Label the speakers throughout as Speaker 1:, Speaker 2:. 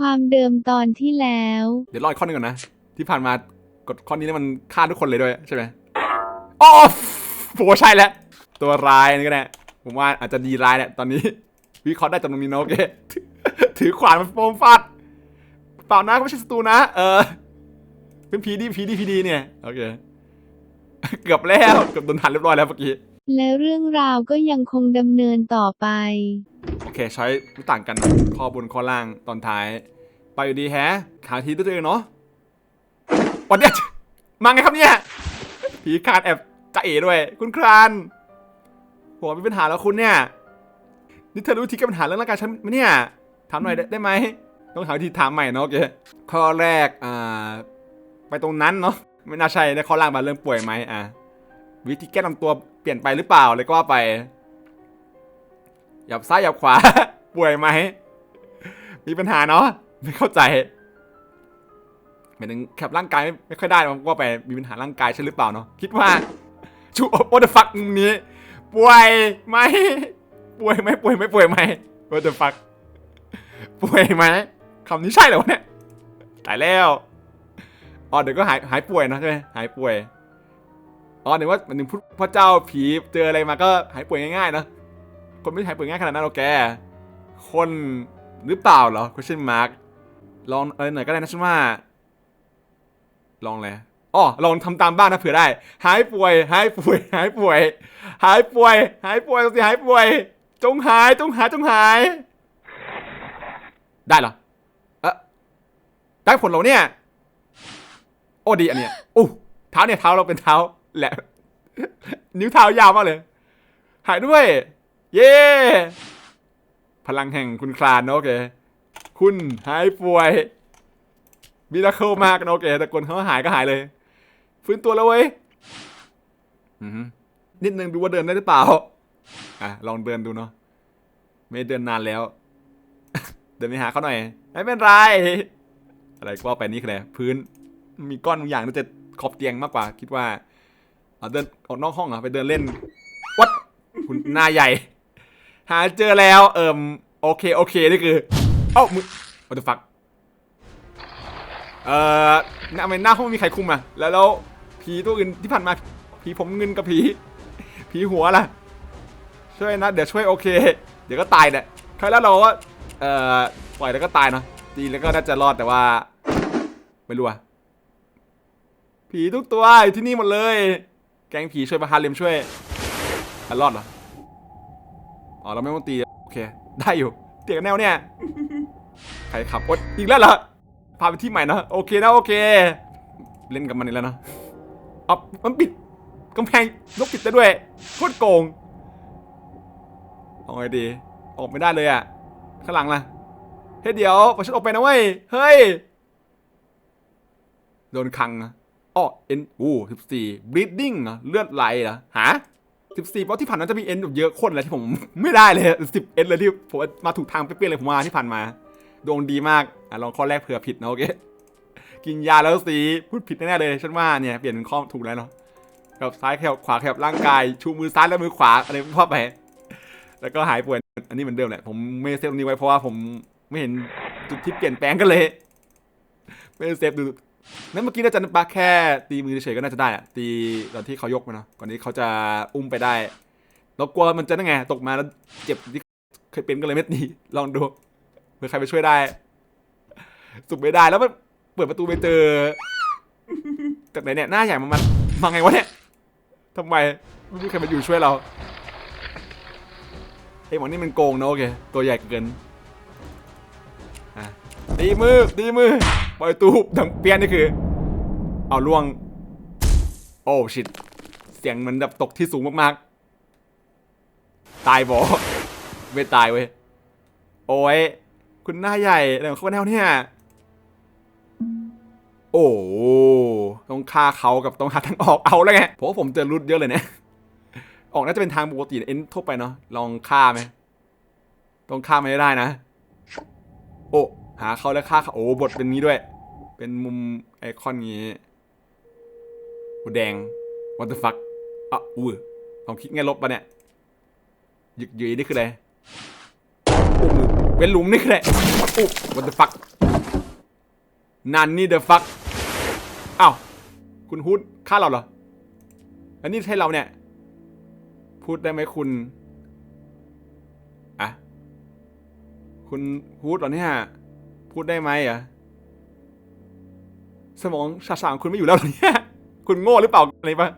Speaker 1: ความเดิมตอนที่แล้ว
Speaker 2: เดี๋ยวรออีกข้อหนึงก่อนนะ ที่ผ่านมากดข้อนี้แล้วมันฆ่าทุกคนเลยด้วยใช่ไหมอ๋อผมว่าใช่แล้ว ตัวร้ายนี่ก็ได้ผมว่าอาจจะดีร้ายแหละตอนนี้ วิเคราะห์ได้จำนวนนี้นะโอเคถือขวานมาโฟมฟาดเปล่านะก็ไม่ใช่ศัตรูนะ เออ เป็นผีดีผีดีผีดีเนี่ยโอเค เกือบแล้วเกือบโดนหันเรียบร้อยแล้วเมื่อกี้
Speaker 1: และเรื่องราวก็ยังคงดำเนินต่อไป
Speaker 2: โอเคใช้ไม่ต่างกันข้อบนข้อล่างตอนท้าย ไปอยู่ดีแฮะหาทีด้วยตัวเองเนาะวันเนี้ยมาไงครับเนี่ยผีคานแอบจะเอ๋ด้วย คุณครานหัวมีปัญหาแล้วคุณเนี่ยนี่เธอรู้วิธีแก้ปัญหาเรื่องร่างกายฉันไหมเนี่ยถามหน่อยได้ได้ไหมต้องหาวิธีถามใหม่เนาะโอเคข้อแรกอ่าไปตรงนั้นเนาะไม่น่าใช่ในข้อล่างมาเรื่องป่วยไหมอะวิธีแก้ลำตัวเปลี่ยนไปหรือเปล่าเลยก็ว่าไป หยับซ้ายหยับขวา ป่วยไหม มีปัญหาเนาะ ไม่เข้าใจหมายถึงแคปร่างกายไม่ค่อยได้ผมว่าไปมีปัญหาร่างกายใช่หรือเปล่าเนาะ คิดว่า ชูโอเดฟักนี้ ป่วยไหม ป่วยไหมป่วยไหมป่วยไหมโอเดฟักป่วยไหมคำนี้ใช่เหรอวะเนี่ยตายแล้ว อ๋อเดี๋ยวก็หายหายป่วยนะใช่ไหมหายป่วย อ๋อเดี๋ยวว่ามันถึงพุทธพระเจ้าผีเจออะไรมาก็หายป่วยง่ายๆเนอะ คนไม่หายป่วยง่ายขนาดนั้นหรอกแก คนหรือเปล่าเหรอ question mark ลองอะไรหน่อยก็ได้นะฉันว่า ลองเลยอ๋อลองทำตามบ้างนะเผื่อได้ หายป่วย หายป่วย หายป่วย หายป่วย หายป่วยสิหายป่วย จงหาย จงหาย จงหาย ได้เหรอ เอะได้ผลเราเนี่ย โอ้ดีอันเนี้ยอู้เท้าเนี่ยเท้าเราเป็นเท้าแหละ นิ้วเท้ายาวมากเลย หายด้วย เย้ พลังแห่งคุณคลานนะโอเค คุณหายป่วยมิราเคิลมากนะโอเคแต่คนเขาหายก็หายเลย ฟื้นตัวแล้วเว้ยนิดนึงดูว่าเดินได้หรือเปล่า อะ ลองเดินดูเนาะ ไม่เดินนานแล้ว เดินไปหาเขาหน่อย ไม่เป็นไร อะไรก็ว่าไปนี่คืออะไรพื้น มีก้อนบางอย่างน่าจะขอบเตียงมากกว่า คิดว่าเอาเดินออกนอกห้องเหรอไปเดินเล่นวัดคุณหน้าใหญ่ หาเจอแล้ว เอิมโอเคโอเคนี่คือเอ้ามึง what the fuck เอ่อหน้าไมหน้าห้องไม่มีใครคุมอะแล้วแล้วผีตัวอื่นที่ผ่านมาผีผมเงินกับผีผีหัวล่ะ ช่วยนะเดี๋ยวช่วยโอเค เดี๋ยวก็ตายเนี่ยครั้งแล้วเราก็เอ่อปล่อยแล้วก็ตายเนาะตีแล้วก็น่าจะรอดแต่ว่า ไม่รู้อะผีทุกตัวอยู่ที่นี่หมดเลย แกงผีช่วยมาฮาเลมช่วยรอดเหรอ อเราไม่ต้องตีโอเค ได้อยู่ เตียกันแนวเนี่ยใครขับโอ๊ยอีกแล้วเหรอพาไปที่ใหม่นะโอเคนะโอเค เล่นกับมันอีกแล้วนะอ๋อมันปิดกำแพงยกปิดได้ด้วยโคตรโกงเอาไงดี ออกไม่ได้เลยอะข้างหลังล่ะเฮ้ยเดี๋ยวปล่อยฉันออกไปนะเว้ยเฮ้ยโดนคังอะอ๋อเอ็นอู้สิบสี่ bleeding เหรอเลือดไหลเหรอหา สิบสี่เพราะที่ผ่านนั้นจะมีเอ็นเยอะคนเลยที่ผมไม่ได้เลยสิบเอ็นเลยที่ผมมาถูกทางเปี้ยๆเลยผมมาที่ผ่านมาดวงดีมากอะลองข้อแรกเผื่อผิดนะโอเคกินยาแล้วสีพูดผิดแน่ๆเลยฉันว่าเนี่ยเปลี่ยนเป็นข้อถูกแล้วเนาะแบบซ้ายขยับขวาขยับร่างกายชูมือซ้ายแล้วมือขวาอะไรพ่อไป แล้วก็หายป่วยอันนี้เหมือนเดิมแหละผมไม่เซฟตรงนี้ไว้เพราะว่าผมไม่เห็นจุดที่เปลี่ยนแปลงกันเลยไม่เซฟดู นั่นเมื่อกี้น่าจะปาแค่ตีมือเฉยก็น่าจะได้อะตีตอนที่เขายกมาเนาะก่อนที่เขาจะอุ้มไปได้เรากลัวมันจะนั่นไงตกมาแล้วเจ็บที่เคยเป็นก็เลยไม่ตีลองดูเผื่อใครไปช่วยได้ สุดไม่ได้แล้วมันเปิดประตูไปเจอจากไหนเนี่ยหน้าใหญ่มันมันมาไงวะเนี่ยทำไมไม่มีใครมาอยู่ช่วยเราไอ้หมอนี่มันโกงนะโอเคตัวใหญ่เกิน อะตีมือตีมือปล่อยตูบดังเปี้ยนนี่คือ เอาล่วง โอ้ชิตเสียงมันแบบตกที่สูงมากๆ ตายบอไม่ตายเว้ย โอ้ย คุณหน้าใหญ่เรื่องเขาแนวเนี่ย โอ้ต้องฆ่าเขากับต้องหาทางออกเอาแล้วไงเพราะผมเจอรุดเยอะเลยเนี่ยออกน่าจะเป็นทางปกติเอ็นทั่วไปเนาะลองฆ่าไหมต้องฆ่าไม่ได้นะ โอ้ หาเขาแล้วฆ่าเขาโอ้บทเป็นนี้ด้วย เป็นมุมไอคอนนี้โอแดง what the fuck อะอู้ลองคลิกไงลบปะเนี่ยหยึกยืยนี่คืออะไรเป็นหลุมนี่คืออะไรอู้ what the fuck นันนี่เดอะฟักอ้าวคุณฮูดฆ่าเราเหรอ อันนี้ใช่เราเนี่ย พูดได้ไหมคุณ อะ คุณฮูดเหรอเนี่ย พูดได้ไหมอะสมองชาชางคุณไม่อยู่แล้วเนี่ยคุณโง่หรือเปล่าอะไรปะ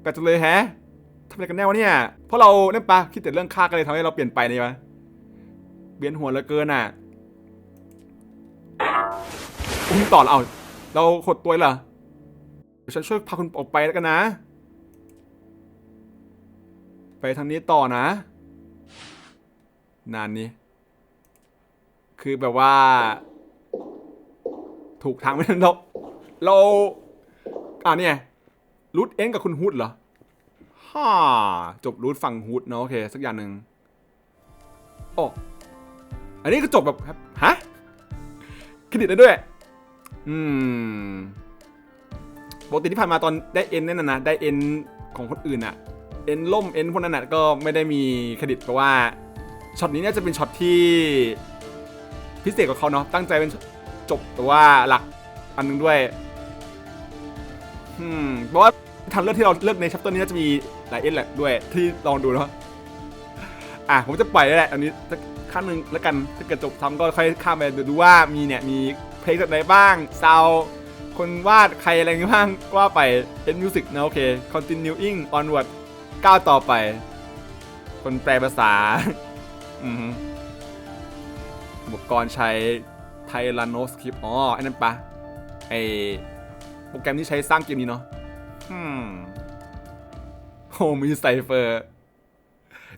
Speaker 2: แปลกจังเลยแฮะทำอะไรกันแน่วะเนี่ย เพราะเราเนี่ยปะคิดแต่เรื่องค่ากันเลยทำให้เราเปลี่ยนไปนี่ปะเบียนหัวเหลือเกินอะอุ้มต่อเอา เราขดตัวเหรอเดี๋ยวฉันช่วยพาคุณออกไปแล้วกันนะ ไปทางนี้ต่อนะ นานนี้ คือแบบว่า ถูกทางไม่ทันเราเราอ่าเนี่ยรูทเอ็นกับคุณฮูดเหรอฮ่าจบรูทฝั่งฮูดเนาะโอเค สักอย่างหนึ่งโอ้อันนี้ก็จบแบบฮะเครดิตได้ด้วย อืมปกติที่ผ่านมาตอนได้เอ็นนั่นนะนะได้เอ็นของคนอื่นอะเอ็นล่มเอ็นพวกนั้นก็ไม่ได้มีเครดิตเพราะว่าช็อตนี้น่าจะเป็นช็อตที่ พิเศษกว่าเขาเนาะตั้งใจเป็นจบแต่ว่าหลักอันนึงด้วยอืมเพราะว่าทางเลือกที่เราเลือกในชัปเตอร์นี้น่าจะมีหลายเอ็นแหละด้วยที่ลองดูเนาะอะผมจะปล่อยแล้วแหละอันนี้สักขั้นหนึ่งแล้วกันถ้าเกิดจบทำก็ค่อยข้ามไปดูว่ามีเนี่ยมีเพลงจากไหนบ้างซาวคนวาดใครอะไรนี้บ้างก็ว่าไปเป็นมิวสิกนะโอเค continuing onward ก้าวต่อไป คนแปลภาษา อือ อุปกรณ์ใช้ไทลานโนสคริปอ๋อไอ้นั่นปะไอโปรแกรมที่ใช้สร้างเกมนี้เนาะอืมโอ้มีไซเฟอร์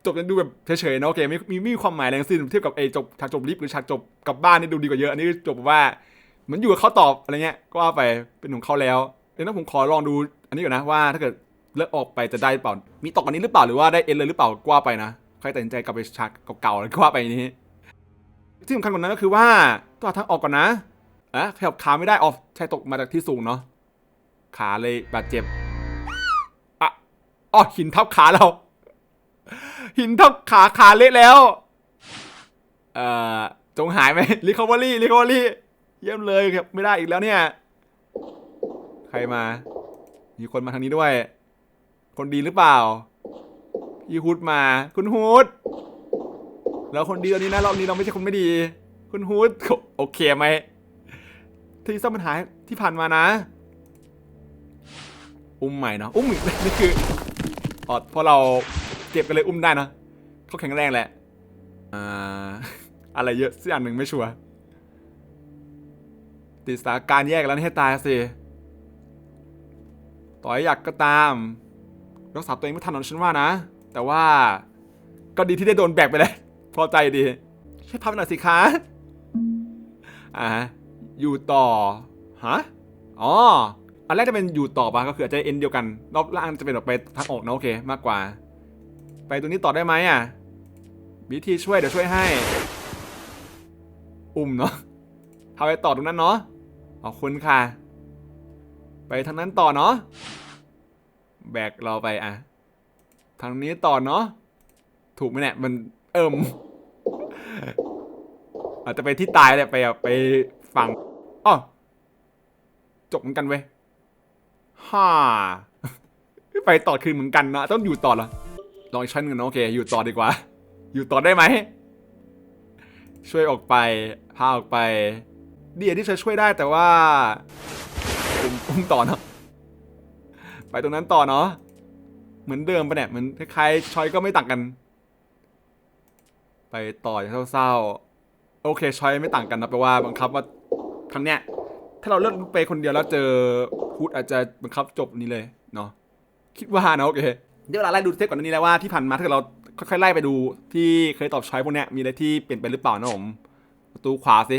Speaker 2: จบกันดูแบบเฉยๆนะโอเคไม่มีไม่มีความหมายอะไรทั้งสิ้นเทียบกับไอ้จบฉากจบลิฟต์หรือฉากจบกลับบ้านนี่ดูดีกว่าเยอะอันนี้จบแบบว่าเหมือนอยู่กับเขาตอบอะไรเงี้ย ก็ว่าไปเป็นของเขาแล้วเดี๋ยวนะผมขอลองดู อันนี้ก่อนนะว่าถ้าเกิดเลิกออกไปจะได้หรือเปล่า มีตกอันนี้หรือเปล่าหรือว่าได้เอ็นเลยหรือเปล่าก็ว่าไปนะใครตัดสินใจกลับไปฉากเก่าๆแล้วก็ว่าไปนี้ ที่สำคัญกว่านั้นก็คือว่าต้องหาทางออกก่อนนะอะขยับขาไม่ได้ออฟใช่ตกมาจากที่สูงเนาะขาเลยบาดเจ็บอะอ๋อหินทับขาเรา หินทับขาขาเละแล้ว เอ่อจงหายไหมรีคอเวอรี่รีคอเวอรี่เยี่ยมเลยครับไม่ได้อีกแล้วเนี่ย ใครมา มีคนมาทางนี้ด้วย คนดีหรือเปล่าพี่ฮูดมา คุณฮูด แล้วคนดีตอนนี้นะรอบนี้เราไม่ใช่คนไม่ดี คุณฮูดโอเคไหมที่ซ่อมปัญหาที่ผ่านมานะ อุ้มใหม่เนาะอุ้มอีกนี่คือออเพราะเราเจ็บกันเลยอุ้มได้นะเขาแข็งแรงแหละอ่าอะไรเยอะสักอย่างหนึ่งไม่ชัวร์ติดสาการแยกแล้วให้ตายสิต่อให้อยากก็ตามรักษาตัวเองไม่ทันหรอกฉันว่านะ แต่ว่าก็ดีที่ได้โดนแบกไปเลย พอใจดีช่วยพับหน่อยสิคะอ่าอยู่ต่อฮะอ๋ออันแรกจะเป็นอยู่ต่อปะก็คืออาจจะเอ็นเดียวกันรอบล่างจะเป็นแบบไปทางออกนะโอเค มากกว่า ไปตรงนี้ต่อได้ไหมอะวิธีช่วยเดี๋ยวช่วยให้ อุ้มเนาะทำไปต่อตรงนั้นเนาะขอบคุณค่ะ ไปทางนั้นต่อเนาะแบกเราไปอะทางนี้ต่อเนาะถูกไหมเนี่ยมัน เอิ่มอาจจะไปที่ตายแหละไปไปฝั่งอ๋อจบเหมือนกันเว้ยฮ่าไปต่อคืนเหมือนกันนะต้องอยู่ต่อเหรอลองอีกชั้นหนึ่งนะโอเค อยู่ต่อดีกว่า อยู่ต่อได้ไหมช่วยออกไปพาออกไป เดียที่จะช่วยได้แต่ว่าอุ้มอุ้มต่อเนาะไปตรงนั้นต่อเนาะเหมือนเดิมปะเนี่ยเหมือนคล้ายๆชอยก็ไม่ต่างกัน ไปต่ออย่างเศร้าๆ โอเคชอยไม่ต่างกันนะแปลว่าบังคับว่าครั้งเนี้ยถ้าเราเลือกไปคนเดียวแล้วเจอพูดอาจจะบังคับจบนี้เลยเนาะคิดว่านะโอเคเดี๋ยวเวลาไล่ดูเทปก่อนหนานี้แล้วว่าที่ผ่านมาถ้าเราค่อยๆไล่ไปดูที่เคยตอบช้อยพวกเนี้ยมีอะไรที่เปลี่ยนไปหรือเปล่านะผมประตูขวาสิ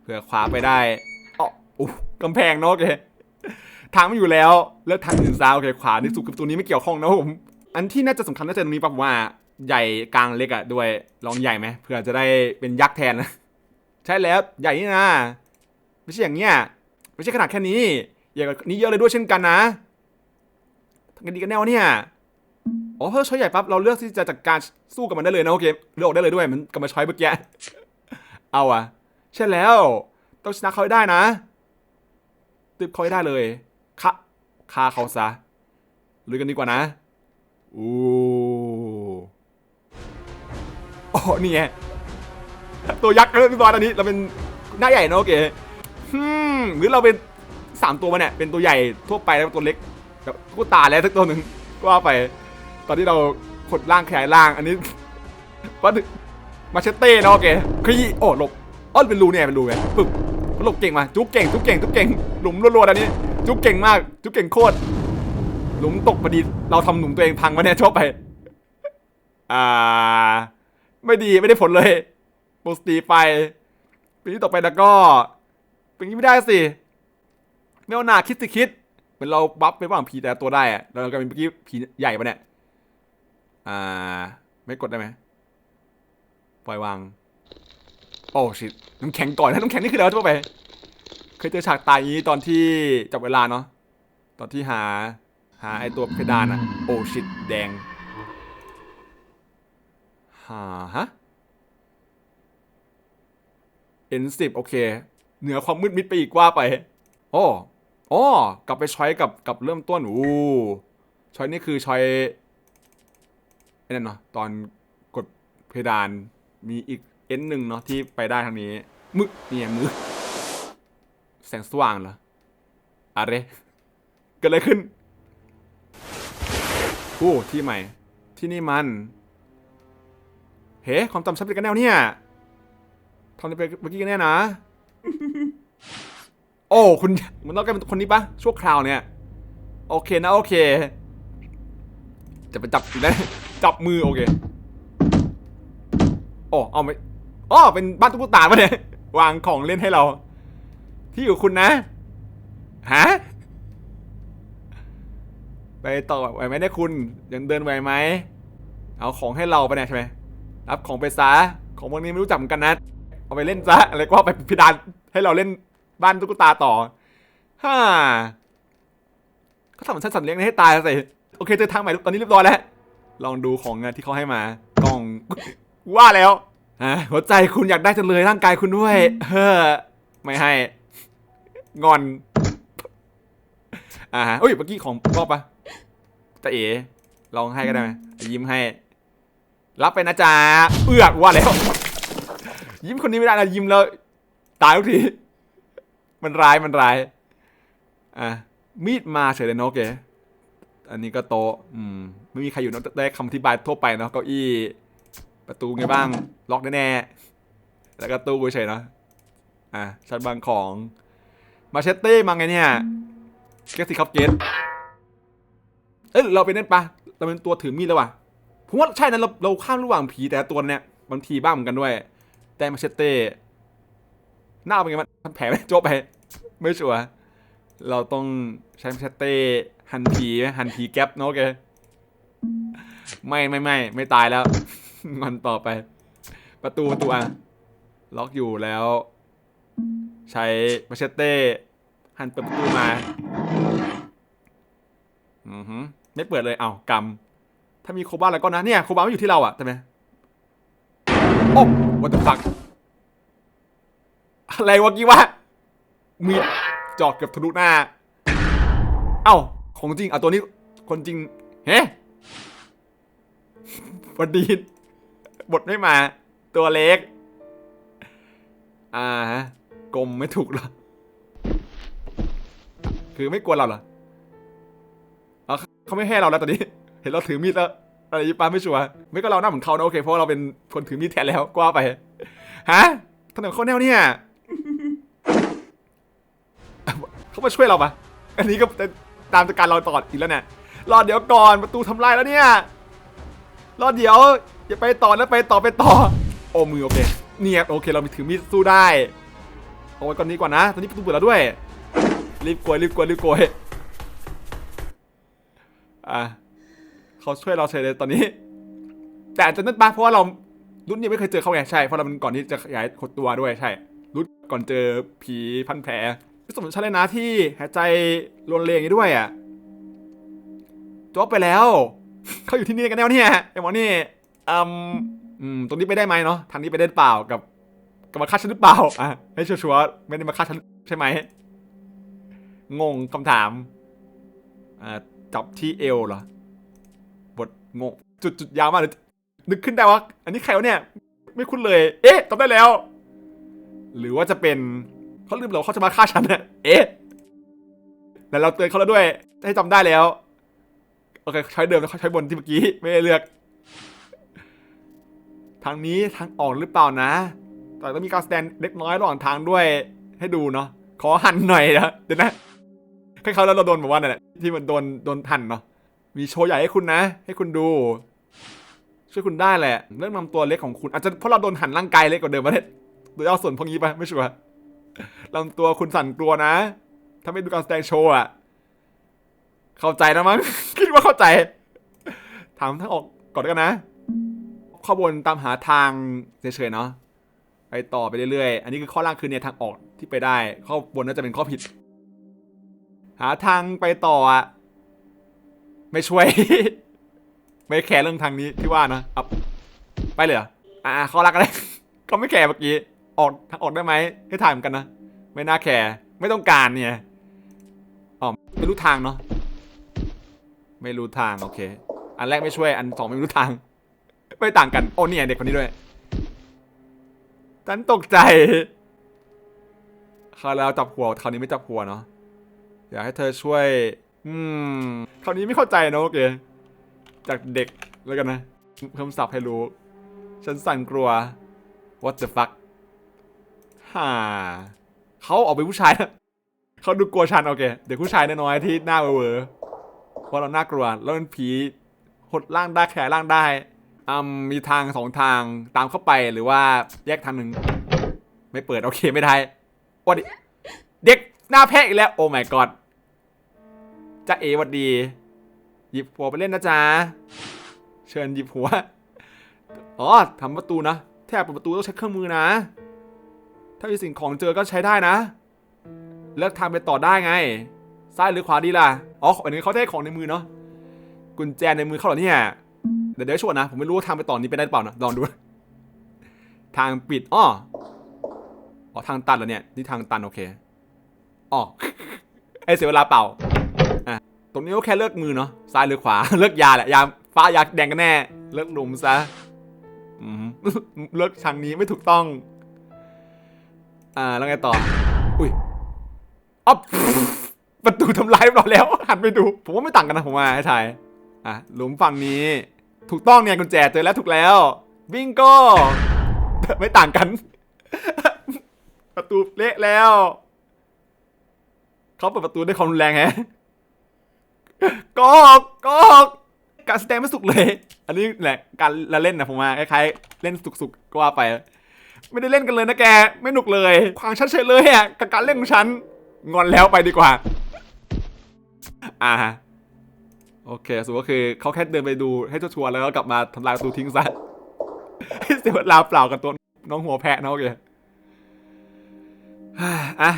Speaker 2: เผื่อขวาไปได้อ๋ออู้กำแพงเนาะโอเคทางไม่อยู่แล้วเลือกทางอื่นซะโอเคขวาที่สุดกับตัวนี้ไม่เกี่ยวข้องนะผมอันที่น่าจะสำคัญน่าจะตรงนี้ปะผมว่า ใหญ่กลางเล็กอะด้วยลองใหญ่ไหมเผื่อจะได้เป็นยักษ์แทนนะใช่แล้วใหญ่นี่นะไม่ใช่อย่างเงี้ยไม่ใช่ขนาดแค่นี้ใหญ่กว่านี้เยอะเลยด้วยเช่นกันนะทำกันดีกันแน่วะเนี่ยอ๋อเพิ่มช้อยใหญ่ปั๊บเราเลือกที่จะจัดการสู้กับมันได้เลยนะโอเคเลือกออกได้เลยด้วยมันกับมาช้อยเมื่อกี้เอาอะใช่แล้ว ต้องชนะเขาให้ได้นะตึบเขาให้ได้เลยคะฆ่าเขาซะลุยกันดีกว่านะอู้ โอ้นี่ไงตัวยักษ์เริ่มตอนอันนี้เราเป็นหน้าใหญ่เนะโอเคฮึมหรือเราเป็นสามตัวมาเนี่ยเป็นตัวใหญ่ทั่วไปแล้วตัวเล็กแบบกูตาแล้วสักตัวหนึ่งก็ว่าไป ตอนที่เราขดล่างขยายล่างอันนี้ว่ามาเชเต้เนาะโอเคขยี้โอ้หลบอ้อเป็นรูเนี่ยเป็นรูไงปึ๊บหลบเก่งมาจุ๊บเก่งจุ๊บเก่งจุ๊บเก่งหลุมรัวๆอันนี้ จุ๊บเก่งมากจุ๊บเก่งโคตรหลุมตกพอดีเราทำหลุมตัวเองพังมาเนี่ยชอบไปอ่า ไม่ดีไม่ได้ผลเลยโปสตีไปปีนี้ต่อไปแล้วก็เป็นงี้ไม่ได้สิไม่เอาหนาคิดสิคิดเหมือนเราบัฟไปว่างผีแต่ตัวได้อะแล้วเรากลายเป็นเมื่อกี้ผีใหญ่ปะเนี่ยอ่า ไม่กดได้ไหมปล่อยวาง โอ้ชิตน้ำแข็งก่อนนะน้ำแข็งนี่คืออะไรวะทั่วไป เคยเจอฉากตายอย่างนี้ตอนที่จับเวลาเนาะตอนที่หา หาไอตัวเพดานอะโอ้ชิตแดง หาฮะ N10 โอเค เหนือความมืดมิดไปอีกว่าไปโอ้โอ้กลับไปช้อยกับกับเริ่มต้นอู้ช้อยนี่คือช้อยไอ้นั่นเนาะตอนกดเพดานมีอีกเอ็นหนึ่งเนาะที่ไปได้ทางนี้ มึกเนี่ยมือแสงสว่างเหรออะไรเกิดอะไรขึ้นโอ้ที่ใหม่ ที่นี่มัน เฮ้ความจำชัดเป็นกันแนวเนี่ยทำอะไรไปเมื่อกี้กันแน่นะ โอ้คุณมันต้องเป็นคนนี้ปะชั่วคราวเนี่ย โอเคนะโอเค จะไปจับอีกแล้วจับมือโอเคโอ้เอาไม่อ๋อเป็นบ้านตุ๊กตาปะเนี่ยวางของเล่นให้เรา ที่อยู่คุณนะฮะไปต่อไหวไหมเนี่ยคุณยังเดินไหวไหมเอาของให้เราไปเนี่ยใช่ไหม รับของไปซะของพวกนี้ไม่รู้จักเหมือนกันนะ เอาไปเล่นซะอะไรก็เอาไปพิดานให้เราเล่นบ้านตุ๊กตาต่อฮ่าเขาทำเหมือนฉันสัตว์เลี้ยงให้ตายสิโอเคเจอทางใหม่ตอนนี้เรียบร้อยแล้ว ลองดูของที่เขาให้มากล่องว่าแล้วฮะหัวใจคุณอยากได้จังเลยร่างกายคุณด้วยเฮ้อไม่ให้ งอนอ่าฮะเอ้ยเมื่อกี้ของรอบปะจะเอ๋ลองให้ก็ได้ไหมยิ้มให้ รับไปนะจ๊ะเอือกว่าแล้ว ยิ้มคนนี้ไม่ได้นะยิ้มแล้ว ตายทุกที มันร้ายมันร้าย อะ มีดมาเฉยเลยนาะโอเคอันนี้ก็โต๊ะอืมไม่มีใครอยู่นอะได้คำอธิบายทั่วไปเนาะเก้าอี้ ประตูไงบ้าง ล็อกแน่ๆแล้วก็ตู้เฉยเนาะอะชั้นบางของ มาเชตเต้มาไงเนี่ยเกสซี่ครับเกสเอ้ยเราเป็นนั่นปะเราเป็นตัวถือมีดแล้วว่ะ ผมว่าใช่นะเราเราข้ามระหว่างผีแต่ละตัวเนี่ยบางทีบ้าเหมือนกันด้วย แต่มาเชตเต้หน้าเป็นไงมันแผลไหมโจ๊กไป ไม่ชัวร์เราต้องใช้มาเชตเต้หันผีไหมหันผีแก๊ปเนาะโอเคไม่ไม่ไม่ไม่ตายแล้วงอนต่อไป ประตูประตูอะล็อกอยู่แล้ว ใช้มาเชตเต้หันเปิดประตูมา อือหือไม่เปิดเลยเอากำ ถ้ามีโคบ้าแล้วก็นะเนี่ยโคบ้าไม่อยู่ที่เราอะใช่ไหมโอ้วัตถุฟักอะไรวะกี้วะมีจอกเกือบทะลุหน้า เอ้า ของจริงเอาตัวนี้ คนจริง เฮ้บดีบทไม่มา ตัวเล็ก อ่าฮะกลมไม่ถูกหรอ คือไม่กลัวเราเหรอเขาไม่ให้เราแล้วตอนนี้ ห็นเราถือมีดแล้วอะไรยิปาไม่ชัวร์ไม่ก็เราหน้าเหมือนเขานะโอเคเพราะเราเป็นคนถือมีดแทนแล้วกว่าไปฮะถนนเขาแนวเนี่ยเขามาช่วยเราปะอันนี้ก็ตามการเราตอดอีกแล้วเนี่ยรอเดี๋ยวก่อนประตูทำลายแล้วเนี่ยรอเดี๋ยวอย่าไปต่อนะไปต่อไปต่อ โอ้มือโอเคเนี่ยโอเคเรามีถือมีดสู้ได้เอาไว้ก่อนนี้ก่อนนะตอนนี้ประตูเปิดแล้วด้วยรีบกลัวรีบกลัวรีบกลัวอะ เขาช่วยเราเฉยเลยตอนนี้ แต่อาจจะนั่นปะเพราะว่าเรารุ่นนี้ไม่เคยเจอเขาไงใช่เพราะเราเป็นก่อนที่จะขยายขดตัวด้วยใช่ รุ่นก่อนเจอผีพันแผลสมชาเลยนะที่หายใจรวนเรงอย่างนี้ด้วยอะจบไปแล้ว เขาอยู่ที่นี่กันแล้วเนี่ยไอ้หมอนี่อืมอืมตรงนี้ไปได้ไหมเนาะทางนี้ไปได้เปล่ากับกำลังฆ่าฉันหรือเปล่าอะให้ชัวร์ไม่ได้มาฆ่าฉันใช่ไหมงงคำถามอ่าจับที่เอวเหรอ งงจุดจุดยาวมากเลยนึกขึ้นได้ว่าอันนี้ใครวะเนี่ย ไม่คุ้นเลย เอ๊ะจำได้แล้ว หรือว่าจะเป็นเขาลืมเรอเขาจะมาฆ่าฉันเนี่ยเอ๊ะแล้วเราเตือนเขาแล้วด้วยให้จำได้แล้วโอเคใช้เดิมแล้วใช้บนที่เมื่อกี้ไม่ได้เลือก ทางนี้ทางออกหรือเปล่านะ แต่ต้องมีการแสดงเล็กน้อยระหว่างทางด้วย ให้ดูเนาะขอหันหน่อยนะเดี๋ยวนะคล้ายๆแล้วเราโดนแบบว่านั่นแหละที่มันโดนโดนหันเนาะ มีโชว์ใหญ่ให้คุณนะ ให้คุณดู ช่วยคุณได้แหละ เรื่องนำตัวเล็กของคุณอาจจะเพราะเราโดนหันร่างกายเล็กกว่าเดิมมาเนี่ยโดยเอาส่วนพวกนี้ไปไม่ชัวร์ลำตัวคุณสั่นกลัวนะ ถ้าไม่ดูการแสดงโชว์อะเข้าใจนะมั้ง คิดว่าเข้าใจ ถามทางออกก่อนกันนะข้อบนตามหาทางเฉยๆเนาะไปต่อไปเรื่อยๆ อันนี้คือข้อล่างคือเนี่ยทางออกที่ไปได้ ข้อบนน่าจะเป็นข้อผิด หาทางไปต่ออะ ไม่ช่วย ไม่แคร์เรื่องทางนี้ที่ว่านะเอาไปเลยเหรออ่าข้อล่างก็ได้เขาไม่แคร์เมื่อกี้ออกทางออกได้ไหมให้ถ่ายเหมือนกันนะไม่น่าแคร์ไม่ต้องการเนี่ยอ๋อไม่รู้ทางเนาะไม่รู้ทางโอเค อันแรกไม่ช่วยอันสองไม่รู้ทาง ไม่ต่างกัน โอ้เนี่ยเด็กคนนี้ด้วยฉันตกใจคราวแล้วจับหัวคราวนี้ไม่จับหัวเนาะอยากให้เธอช่วย อืมคราวนี้ไม่เข้าใจนะโอเค จากเด็กแล้วกันนะเพิ่มศัพท์ให้รู้ ฉันสั่นกลัว what the fuck ฮ่าเขาออกเป็นผู้ชายนะเขาดูกลัวฉันโอเค เด็กผู้ชายน้อยๆที่หน้าเวอร์เพราะเราน่ากลัว แล้วเป็นผีหดร่างได้แขนร่างได้อืมมีทางสองทางตามเข้าไปหรือว่าแยกทางหนึ่งไม่เปิดโอเคไม่ได้วัดิเด็กหน้าแพะอีกแล้ว โอ้ my god จ้าเอหวัดดี หยิบหัวไปเล่นนะจ๊ะ เชิญหยิบหัว อ๋อทำประตูนะ แทบเปิดประตูต้องใช้เครื่องมือนะ ถ้ามีสิ่งของเจอก็ใช้ได้นะ เลือกทางไปต่อได้ไง ซ้ายหรือขวาดีล่ะ อ๋อ อันนี้เขาได้ของในมือเนาะ กุญแจในมือเขาเหรอเนี่ย เดี๋ยวเดี๋ยวชวนนะ ผมไม่รู้ว่าทางไปต่อนี้ไปได้หรือเปล่านะ ลองดู ทางปิด อ้อ อ๋อ ทางตันเหรอเนี่ย นี่ทางตันโอเค อ๋อไอเสียเวลาเปล่า ตรงนี้ก็แค่เลือกมือเนาะซ้ายหรือขวา เลือกยาแหละยาฟ้ายาแดงกันแน่ เลือกหลุมซะเลือกทางนี้ไม่ถูกต้อง อ่าแล้วไงต่อ อุ้ยอ๊อบประตูทำลายเราแล้ว หันไปดู ผมว่าไม่ต่างกันนะผมว่าให้ทายอะหลุมฝั่งนี้ ถูกต้องเนี่ยกุญแจเจอแล้วถูกแล้ว บิงโก้ไม่ต่างกัน ประตูเละแล้ว เขาเปิดประตูด้วยความรุนแรงแฮะ กอกกอกการแสดงไม่สุกเลย อันนี้แหละการละเล่นนะผมว่าคล้ายๆเล่นสุกๆก็ว่าไป ไม่ได้เล่นกันเลยนะแก ไม่หนุกเลยขวางฉันเฉยเลยอะกับการเล่นของฉันงอนแล้วไปดีกว่า อ่าโอเคสมมติก็คือเขาแค่เดินไปดูให้ชัวร์แล้วก็กลับมาทำลายประตูทิ้งซะให้เสียเวลาเปล่ากับตัวน้องหัวแพะนะโอเคอะ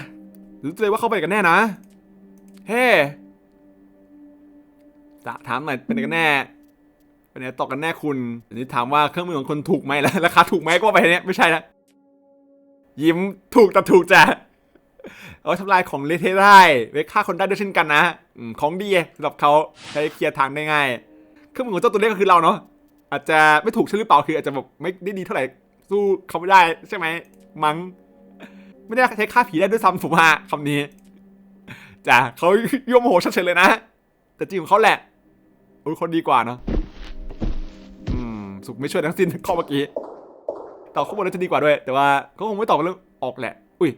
Speaker 2: รู้เลยว่าเข้าไปกันแน่นะ เฮ้จะ ถามหน่อยเป็นกันแน่เป็นไงตอบกันแน่คุณอันนี้ถามว่าเครื่องมือของคุณถูกไหมแล้วราคาถูกไหมก็ไปเนี้ยไม่ใช่นะยิ้มถูกแต่ถูกจ้ะเอาทำลายของเลเทได้ไว้ฆ่าคนได้ด้วยเช่นกันนะอของดีสำหรับเขาใช้เคลียร์ทางได้ง่ายเครื่องมือของเจ้าตัวเล็กก็คือเราเนาะอาจจะไม่ถูกใช่หรือเปล่าคืออาจจะแบบไม่ได้ดีเท่าไหร่สู้เขาไม่ได้ใช่ไหมมัง้งไม่ได้ใช้ฆ่าผีได้ด้วยซ้ำผมว่าคำนี้จ้ะเขาย่อมโหชัดเจนเลยนะ แต่จริงของเขาแหละ อ้ยคนดีกว่าเนาะอืมสุขไม่ช่วยทั้งสิ้นข้อเมื่อกี้ตอบข้อมูลน่าจะดีกว่าด้วย แต่ว่าเขาคงไม่ตอบเรื่องออกแหละ อุ้ย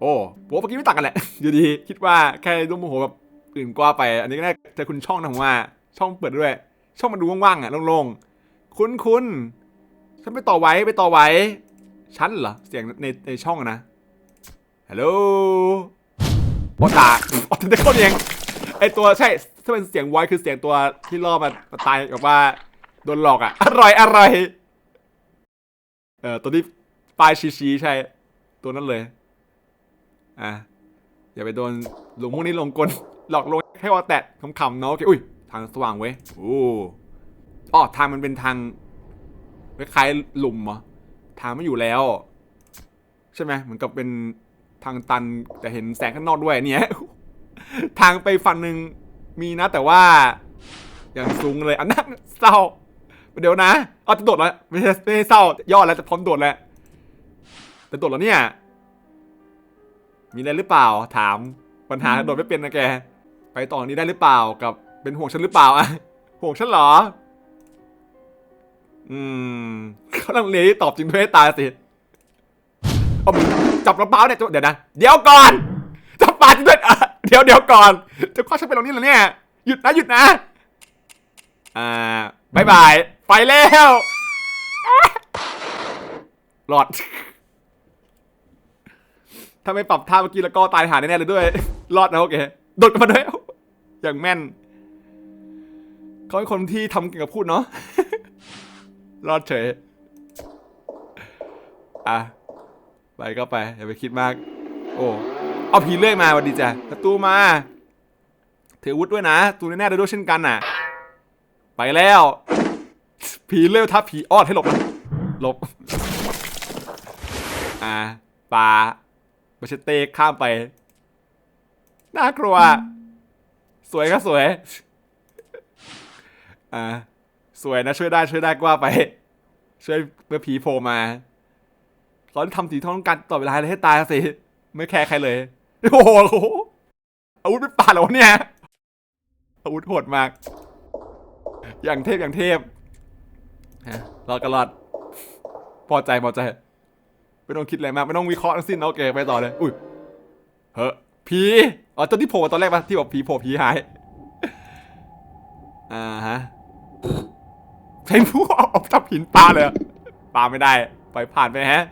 Speaker 2: โอ้ผมเมื่อกี้ไม่ต่างกันแหละ อยู่ดีคิดว่าแค่ร่วมโมโหแบบอื่นกว่าไป อันนี้ก็น่าจะคุณช่องนะผมว่า ช่องเปิดด้วย ช่องมันดูว่างๆอะโล่งๆ คุณคุณฉันไปต่อไว้ไปต่อไว้ฉันเหรอเสียงในในช่องนะฮัลโหลโอตาออทนเดคอนเองไอตัวใช่ ถ้าเป็นเสียงไวคือเสียงตัวที่ล่อมามาตายแบบว่าโดนหลอกอะ อร่อยอร่อยเออตัวที่ปลายชีๆใช่ ตัวนั้นเลย อะอย่าไปโดนหลุมพวกนี้ลงกลหลอกลวงให้ว่าแตะคำๆเนาะโอเคอุ้ยทางสว่างเว้ยโอ้อ๋อทางมันเป็นทางคล้ายๆหลุมเหรอทางไม่อยู่แล้ว ใช่ไหมเหมือนกับเป็นทางตันแต่เห็นแสงข้างนอกด้วยเนี่ย ทางไปฝั่งหนึ่ง มีนะแต่ว่า อย่างสูงเลยอันนั้นเศร้า เดี๋ยวนะเอาจะโดดแล้วไม่ใช่ไม่ใช่เศร้าย่อแล้วจะพร้อมโดดแล้วแต่โดดแล้วเนี่ย มีอะไรหรือเปล่าถามปัญหาโดดไม่เป็นนะแก ไปต่อนี้ได้หรือเปล่ากับเป็นห่วงฉันหรือเปล่าอะห่วงฉันเหรอ อืมเขาลังเลที่ตอบจริงด้วยให้ตายสิเอามือจับกระเป๋าเนี่ยเดี๋ยวนะ เดี๋ยวก่อนจับปลาจริงด้วยอะ เดี๋ยวเดี๋ยวก่อนจะคว้าฉันไปตรงนี้เหรอเนี่ย หยุดนะหยุดนะ อ่าบายบาย ไปแล้วหลอด ถ้าไม่ปรับท่าเมื่อกี้แล้วก็ตายหาแน่ๆเลยด้วย รอดนะโอเค โดดกันมาด้วยอย่างแม่น เขาเป็นคนที่ทำเก่งกับพูดเนาะ รอดเฉย อะ ไปก็ไป อย่าไปคิดมาก โอ้ เอาผีเลื่อยมาวันดีจ้ะประตูมาถือวุธด้วยนะตูแน่ๆได้ด้วยเช่นกันน่ะ ไปแล้ว ผีเลื่อยทับผีอ้อนให้หลบนะหลบ อ่าปลาบาเชเต้ข้ามไป น่ากลัว สวยก็สวย อ่า สวยนะช่วยได้ช่วยได้กว่าไป ช่วยเมื่อผีโผล่มาเขาทำสีทองกันต่อเวลาเลยให้ตายสิ ไม่แคร์ใครเลย โอ้โหอาวุธเป็นป่าเหรอเนี่ย อาวุธโหดมาก อย่างเทพอย่างเทพฮะรอดก็รอดพอใจพอใจ ไม่ต้องคิดอะไรมาก ไม่ต้องวิเคราะห์ทั้งสิ้นโอเคไปต่อเลย อุ้ย เฮ้อผีอ๋อตอนที่โผล่ตอนแรกปะที่บอกผีโผล่ผีหาย อ่าฮะใช้พวกเอาจับหินปลาเลยปลาไม่ได้ปล่อยผ่านไปฮะ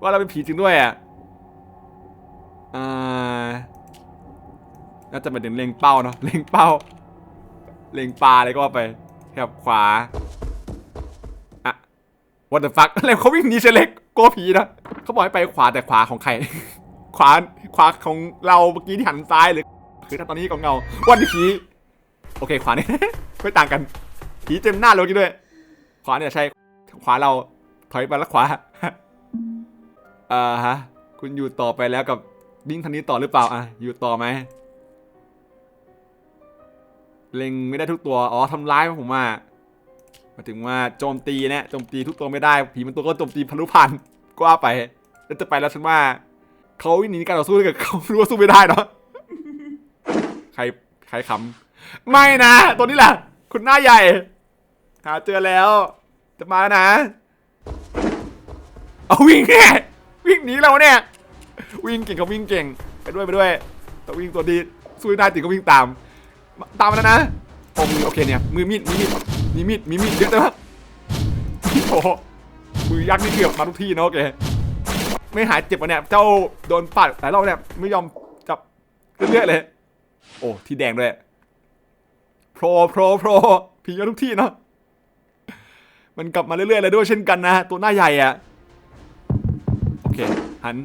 Speaker 2: ว่าเราเป็นผีจริงด้วยอะ อ่าน่าจะเป็นถึงเล็งเป้าเนาะเล็งเป้า เล็งปลาอะไรก็ว่าไปแถบขวาอะ what the fuck อะไรเขาวิ่งหนีเฉยเล็กกลัวผีนะเขาบอกให้ไปขวาแต่ขวาของใคร ขวาขวาของเราเมื่อกี้ที่หันซ้ายหรือคือถ้าตอนนี้ของเงาวันนี้ผีโอเคขวาเนี่ยไม่ต่างกันผีเต็มหน้าเลยกี้ด้วย ขวาเนี่ยใช่ขวาเราถอยไปแล้วขวาอ่าฮะ คุณอยู่ต่อไปแล้วกับ ดิ้งทางนี้ต่อหรือเปล่าอะอยู่ต่อไหมเล็งไม่ได้ทุกตัวอ๋อทำร้ายผมว่าหมายถึงว่าโจมตีเนี่ยโจมตีทุกตัวไม่ได้ผีมันตัวก็โจมตีพันธุพันธ์ก็ว่าไปแล้วจะไปแล้วฉันว่าเขาวิ่งหนีการต่อสู้ถ้าเกิดเขารู้ว่าสู้ไม่ได้เนาะใครใครขำไม่นะตัวนี้แหละคุณหน้าใหญ่ หาเจอแล้ว จะมาแล้วนะ เอาวิ่งแน่วิ่งหนีเราเนี่ย วิ่งเก่งก็วิ่งเก่งไปด้วยไปด้วยต้องวิ่งตัวดีสู้ได้ติก็วิ่งตาม ตามมาแล้วนะโอ้มือโอเคเนี่ยมือมีดมีมีดมีมีดมีมีดเยอะจังวะโอ้มือยักษ์นี่เกือบมาทุกที่เนาะโอเคไม่หายเจ็บวะเนี่ยเจ้าโดนปัดหลายรอบเนี่ยไม่ยอมจับเรื่อยๆเลย โอ้ที่แดงด้วยโปรโปรโปรผีเยอะทุกที่เนาะมันกลับมาเรื่อยๆเลยด้วยเช่นกันนะตัวหน้าใหญ่อะโอเคหัน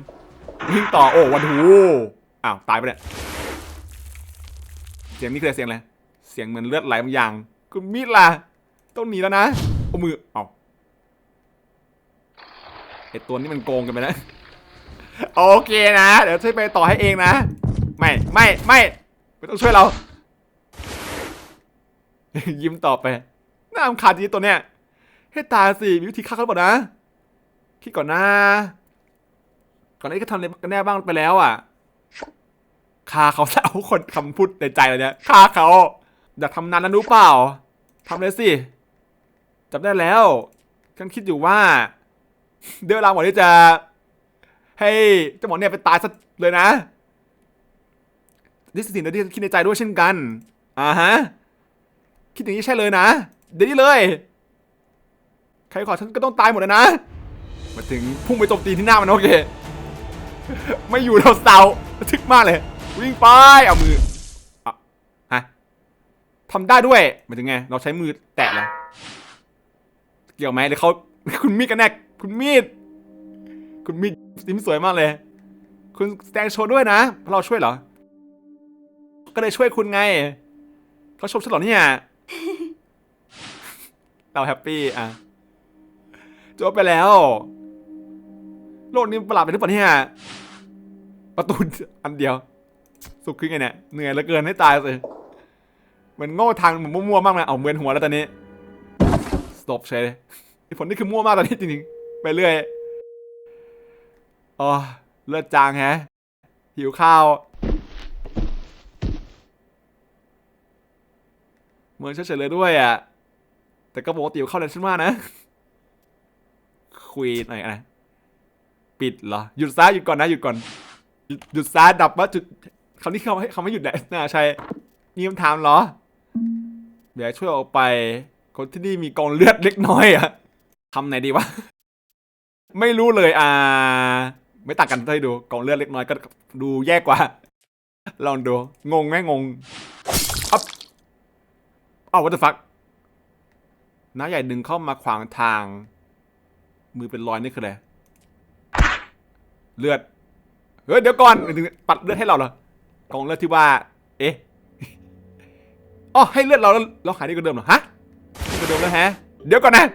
Speaker 2: วิ่งต่อโอ้วันหูอ้าวตายไปเนี่ยเสียงนี่คือเสียงอะไรเสียงเหมือนเลือดไหลบางอย่าง คุณมีดล่ะต้องหนีแล้วนะเอามือเอาไอตัวนี้มันโกงกันไปนะโอเคนะ เดี๋ยวช่วยไปต่อให้เองนะ ไม่ไม่ไม่ไม่ต้องช่วยเรา ยิ้มต่อไปน่ารำคาญจริงตัวเนี้ยให้ตายสิมีวิธีฆ่าเขาหรือเปล่านะคิดก่อนนะ ก่อนหน้านี้ก็ทำอะไรกันแน่บ้างไปแล้วอะฆ่าเขาซะเอาคนคำพูดในใจเลยเนี่ยฆ่าเขาอยากทำนานนั้นรู้เปล่าทำเลยสิจับได้แล้วฉันคิดอยู่ว่าเดี๋ยวเวลาหมดที่จะ ให้เจ้าหมอเนี่ยไปตายซะเลยนะนี่สิ่งที่คิดในใจด้วยเช่นกันอ่าฮะคิดอย่างนี้ใช่เลยนะ เดี๋ยวนี้เลย ใครขอฉันก็ต้องตายหมดเลยนะมาถึงพุ่งไปโจมตีที่หน้ามันโอเค ไม่อยู่เราเสาทึกมากเลย วิ่งไปเอามืออะฮะทำได้ด้วยหมายถึงไง เราใช้มือแตะเหรอเกี่ยวไหมหรือเขาคุณมีดกันแน่คุณมีด คุณมีดยิ้มสวยมากเลย คุณแสดงโชว์ด้วยนะเราะเราช่วยเหรอ ก็เลยช่วยคุณไงเขาชมฉันเหรอเนี่ยเราแฮปปี้อะจบไปแล้ว โลกนี้ประหลาดไปหรือเปล่าเนี่ยประตูอันเดียว สุขขึ้นไงเนี่ยเหนื่อยเหลือเกินให้ตายสิเหมือนโง่ทางเหมือนมั่วๆมากเลยเอาเมือนหัวแล้วตอนนี้ stop เฉยเลยไอ้ผลนี่คือมั่วมากตอนนี้จริงๆไปเรื่อยอ๋อเลือดจางแฮะหิวข้าวเหมือนเฉยๆเลยด้วยอะแต่ก็ปกว่าติเข้าในฉันมากนะ คุยหน่อยนะ ปิดเหรอ หยุดซะหยุดก่อนนะหยุดก่อน หยุดหยุดซะดับว่าจุดคำนี้เขาเขาไม่หยุดแหละน่าใช่มีคำถามเหรอ เดี๋ยวช่วยออกไป คนที่นี่มีกองเลือดเล็กน้อยอะทำไหนดีวะ ไม่รู้เลยอ่า ไม่ต่างกันให้ดูกองเลือดเล็กน้อยก็ดูแย่กว่า ลองดู งงไหมงงอ๊อบอ้าววัตถุฟักน้าใหญ่ดึงเข้ามาขวางทาง มือเป็นรอยนี่คืออะไร เลือดเฮ้ยเดี๋ยวก่อนถึงปัดเลือดให้เราเหรอกองเลือดที่ว่า เอ๊ะอ๋อให้เลือดเราแล้วเราหายดีกว่าเดิมเหรอฮะกว่าเดิมแล้วฮะ เดี๋ยวก่อนนะ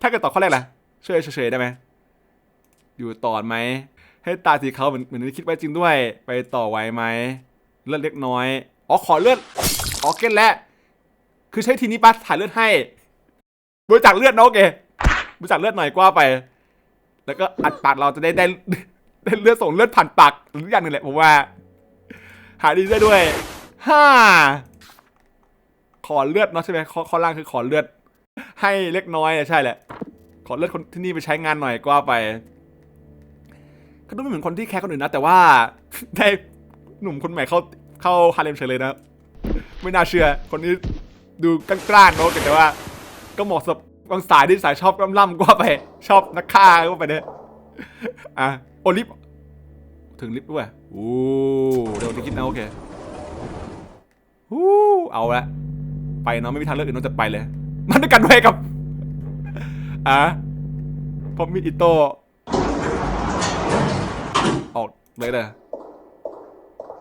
Speaker 2: ถ้าเกิดต่อข้อแรกล่ะช่วยเฉยๆได้ไหมอยู่ต่อไหมให้ตาสีเขาเหมือนเหมือนที่คิดไว้จริงด้วย ไปต่อไวไหมเลือดเล็กน้อยอ๋อขอเลือดออเก็ตแล้วคือใช้ทีนี้ปัดถ่ายเลือดให้บริจาคเลือดนะโอเคบริจาคเลือดหน่อยกว่าไป แล้วก็อัดปากเราจะได้ได้ เลือดส่งเลือดผ่านปากหรืออย่างหนึ่งแหละผมว่า หาดีได้ด้วยห้าขอเลือดเนาะใช่ไหมข้อข้อล่างคือขอเลือด ให้เล็กน้อยใช่แหละ ขอเลือดคนที่นี่ไปใช้งานหน่อยก็ว่าไปก็ดูไม่เหมือนคนที่แคร์คนอื่นนะ แต่ว่าได้หนุ่มคนใหม่เข้าเข้าฮาเลมเฉยเลยนะ ไม่น่าเชื่อ คนนี้ดูกล้าๆเนอะแต่ว่า ก็เหมาะสำหรับบางสายที่สายชอบล่ำๆก็ว่าไป ชอบนักฆ่าก็ว่าไปเนี่ยอะ โอลิฟต์ถึงลิฟต์ด้วยโอ้เดี๋ยวที่คิดนะโอเคฮู้เอาละไปเนาะไม่มีทางเลือกอื่นนอกจากไปเลย มันด้วยกันด้วกับอะพอมีดอิโต้ออกเลยเลย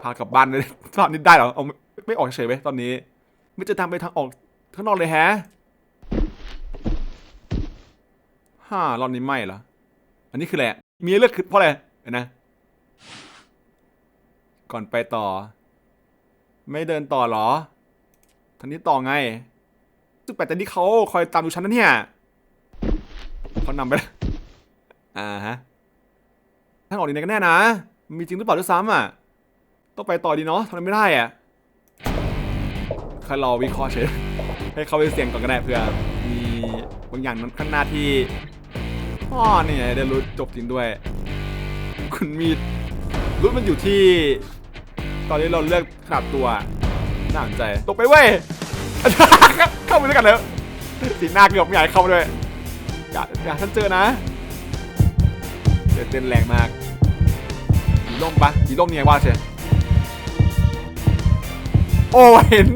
Speaker 2: พากลับบ้านเลยตอนนี้ได้เหรอเอาไม่ไม่ออกเฉยไหมตอนนี้ ไม่จะทางไปทางออกข้างนอกเลยแฮะฮ่ารอบนี้ไม่เหรออันนี้คืออะไรอะ มีเลือดขึ้นเพราะอะไรเห็นะ ก่อนไปต่อ ไม่เดินต่อหรอทางนี้ต่อไงซึ่งแปลกแต่นี่เขาคอยตามดูฉันนะเนี่ยเขานำไปแล้วอ่าฮะทางออกดีไหนกันแน่นะ มีจริงหรือเปล่าด้วยซ้ำอะ ต้องไปต่อดีเนาะทำไมไม่ได้อะแค่รอวิเคราะห์เฉยให้เขาไปเสี่ยงก่อนก็ได้เผื่อมีบางอย่างนั้นข้างหน้าที่ อ๋อเนี่ไงได้รู้จบจริงด้วย คุณมีรู้มันอยู่ที่ ตอนนี้เราเลือกขนาดตัวน่าสนใจตกไปเว้ยเข้าไปด้วยกันแล้วสีหน้าเกือบไม่อกให้เข้าด้วยอย่าอย่าฉันเจอนะเดี๋ยวเต้นแรงมากมีร่มปะมีร่มยังไงว่าเชยโอ้เห็น